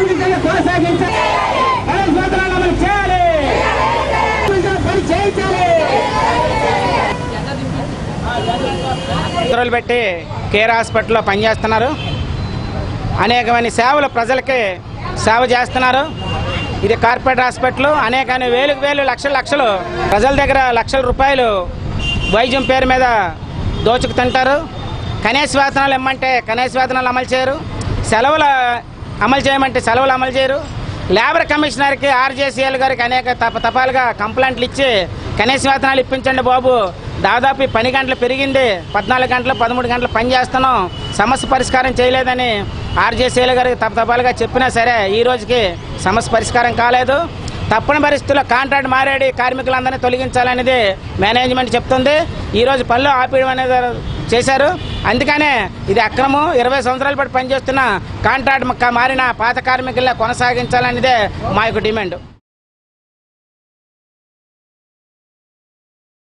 సాధితంగా కొనసాగించాలి. స్వతంత్రాలు అమలు చేయాలి. పని చేయించాలి పెట్టి కేర్ హాస్పిటల్లో పనిచేస్తున్నారు. అనేకమైన సేవలు ప్రజలకి సేవ చేస్తున్నారు. ఇది కార్పొరేట్ హాస్పిటల్ అనేక వేలుకు వేలు లక్షల లక్షలు ప్రజల దగ్గర లక్షల రూపాయలు వైద్యం పేరు మీద దోచుకు తింటారు కనీస వేతనాలు ఇమ్మంటే కనీస వేతనాలు అమలు చేయరు. సెలవుల అమలు చేయమంటే సెలవులు అమలు చేయరు. లేబర్ కమిషనర్కి ఆర్జేసీఎల్ గారికి అనేక తప తపాలుగా కంప్లైంట్లు ఇచ్చి కనీస వేతనాలు ఇప్పించండి బాబు. దాదాపు పని గంటలు పెరిగింది. పద్నాలుగు గంటలు పదమూడు గంటలు పని చేస్తున్నాం. సమస్య పరిష్కారం చేయలేదని ఆర్జేసీఎల్ గారికి తపతపాలుగా తపాలుగా చెప్పినా సరే ఈ రోజుకి సమస్య పరిష్కారం కాలేదు. తప్పని పరిస్థితుల్లో కాంట్రాక్ట్ మారేడి కార్మికులందరినీ తొలగించాలనేది మేనేజ్మెంట్ చెప్తుంది. ఈరోజు పనులు ఆపేయడం అనేది చేశారు. అందుకనే ఇది అక్రమం. ఇరవై సంవత్సరాల పాటు పనిచేస్తున్న కాంట్రాక్ట్ మారిన పాత కార్మికుల్ని కొనసాగించాలనేదే మా యొక్క డిమాండ్.